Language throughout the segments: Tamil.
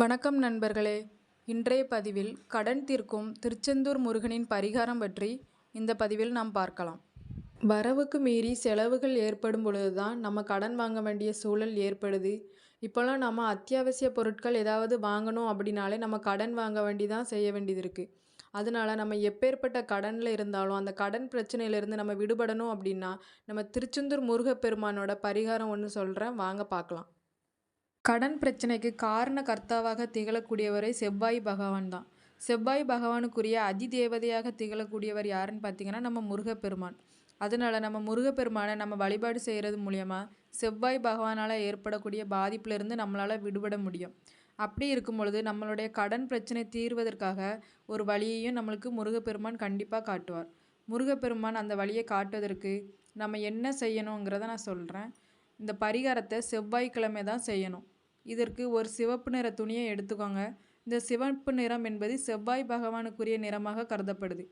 வணக்கம் நண்பர்களே. இன்றைய பதிவில் கடன் தீர்க்கும் திருச்செந்தூர் முருகனின் பரிகாரம் பற்றி இந்த பதிவில் நாம் பார்க்கலாம். வரவுக்கு மீறி செலவுகள் ஏற்படும் பொழுது தான் நம்ம கடன் வாங்க வேண்டிய சூழல் ஏற்படுது. இப்போல்லாம் நம்ம அத்தியாவசிய பொருட்கள் ஏதாவது வாங்கணும் அப்படின்னாலே நம்ம கடன் வாங்க வேண்டி தான் செய்ய வேண்டியது இருக்குது அதனால நம்ம எப்பேற்பட்ட கடனில் இருந்தாலும் அந்த கடன் பிரச்சனையிலேருந்து நம்ம விடுபடணும் அப்படின்னா நம்ம திருச்செந்தூர் முருகப்பெருமானோட பரிகாரம் ஒன்று சொல்கிறேன் வாங்க பார்க்கலாம். கடன் பிரச்சனைக்கு காரண கர்த்தாவாக திகழக்கூடியவரே செவ்வாய் பகவான் தான். செவ்வாய் பகவானுக்குரிய அதிதேவதையாக திகழக்கூடியவர் யாருன்னு பார்த்தீங்கன்னா நம்ம முருகப்பெருமான். அதனால் நம்ம முருகப்பெருமானை நம்ம வழிபாடு செய்கிறது மூலயமா செவ்வாய் பகவானால் ஏற்படக்கூடிய பாதிப்பிலிருந்து நம்மளால் விடுபட முடியும். அப்படி இருக்கும் பொழுது நம்மளுடைய கடன் பிரச்சனை தீர்வதற்காக ஒரு வழியையும் நம்மளுக்கு முருகப்பெருமான் கண்டிப்பாக காட்டுவார். முருகப்பெருமான் அந்த வழியை காட்டுவதற்கு நம்ம என்ன செய்யணுங்கிறத நான் சொல்கிறேன் இந்த பரிகாரத்தை செவ்வாய்க்கிழமை தான் செய்யணும். இதற்கு ஒரு சிவப்பு நிற துணியை எடுத்துக்கோங்க. இந்த சிவப்பு நிறம் என்பது செவ்வாய் பகவானுக்குரிய நிறமாக கருதப்படுது.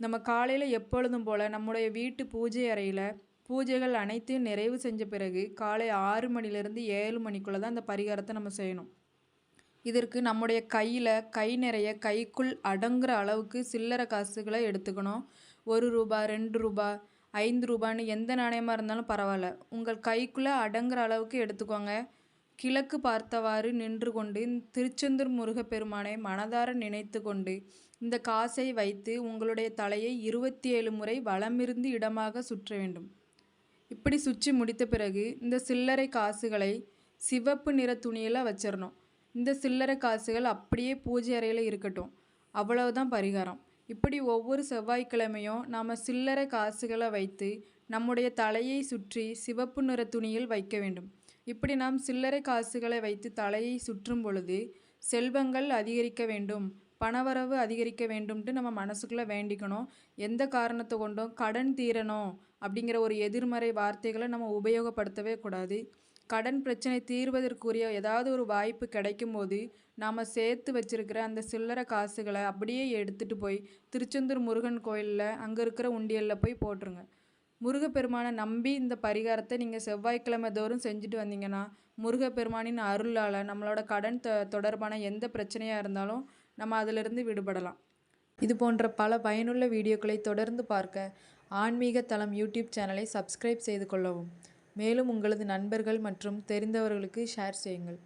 நம்ம காலையில் எப்பொழுதும் போல் நம்முடைய வீட்டு பூஜை அறையில் பூஜைகள் அனைத்தையும் நிறைவு செஞ்ச பிறகு காலை ஆறு மணிலேருந்து ஏழு மணிக்குள்ளே தான் இந்த பரிகாரத்தை நம்ம செய்யணும். இதற்கு நம்முடைய கையில் கை நிறைய கைக்குள் அடங்குற அளவுக்கு சில்லறை காசுகளை எடுத்துக்கணும். ஒரு ரூபா ரெண்டு ரூபா ஐந்து ரூபான்னு எந்த நாணயமாக இருந்தாலும் பரவாயில்ல. உங்கள் கைக்குள்ளே அடங்குற அளவுக்கு எடுத்துக்கோங்க. கிழக்கு பார்த்தவாறு நின்று கொண்டு திருச்செந்தூர் முருகப்பெருமானை மனதார நினைத்து கொண்டு இந்த காசை வைத்து உங்களுடைய தலையை இருபத்தி ஏழு முறை வளமிருந்து இடமாக சுற்ற வேண்டும். இப்படி சுற்றி முடித்த பிறகு இந்த சில்லறை காசுகளை சிவப்பு நிற துணியில் வச்சிடணும் இந்த சில்லறை காசுகள் அப்படியே பூஜை அறையில் இருக்கட்டும். அவ்வளவுதான் பரிகாரம். இப்படி ஒவ்வொரு செவ்வாய்க்கிழமையும் நாம் சில்லறை காசுகளை வைத்து நம்முடைய தலையை சுற்றி சிவப்பு நிற துணியில் வைக்க வேண்டும். இப்படி நாம் சில்லறை காசுகளை வைத்து தலையை சுற்றும் பொழுது செல்வங்கள் அதிகரிக்க வேண்டும் பணவரவு அதிகரிக்க வேண்டும்ட்டு நம்ம மனசுக்குள்ளே வேண்டிக்கணும். எந்த காரணத்தை கொண்டும் கடன் தீரணும் அப்படிங்கிற ஒரு எதிர்மறை வார்த்தைகளை நம்ம உபயோகப்படுத்தவே கூடாது. கடன் பிரச்சனை தீர்வதற்குரிய ஏதாவது ஒரு வாய்ப்பு கிடைக்கும் போது நாம் சேர்த்து வச்சுருக்கிற அந்த சில்லறை காசுகளை அப்படியே எடுத்துகிட்டு போய் திருச்செந்தூர் முருகன் கோயிலில் அங்கே இருக்கிற உண்டியலில் போய் போட்டுருங்க. முருகப்பெருமானை நம்பி இந்த பரிகாரத்தை நீங்கள் செவ்வாய்க்கிழமை தோறும் செஞ்சுட்டு வந்தீங்கன்னா முருகப்பெருமானின் அருளால் நம்மளோட கடன் த தொடர்பான எந்த பிரச்சனையாக இருந்தாலும் நம்ம அதிலிருந்து விடுபடலாம். இது போன்ற பல பயனுள்ள வீடியோக்களை தொடர்ந்து பார்க்க ஆன்மீக தளம் யூடியூப் சேனலை சப்ஸ்கிரைப் செய்து கொள்ளவும். மேலும் உங்களது நண்பர்கள் மற்றும் தெரிந்தவர்களுக்கு ஷேர் செய்யுங்கள்.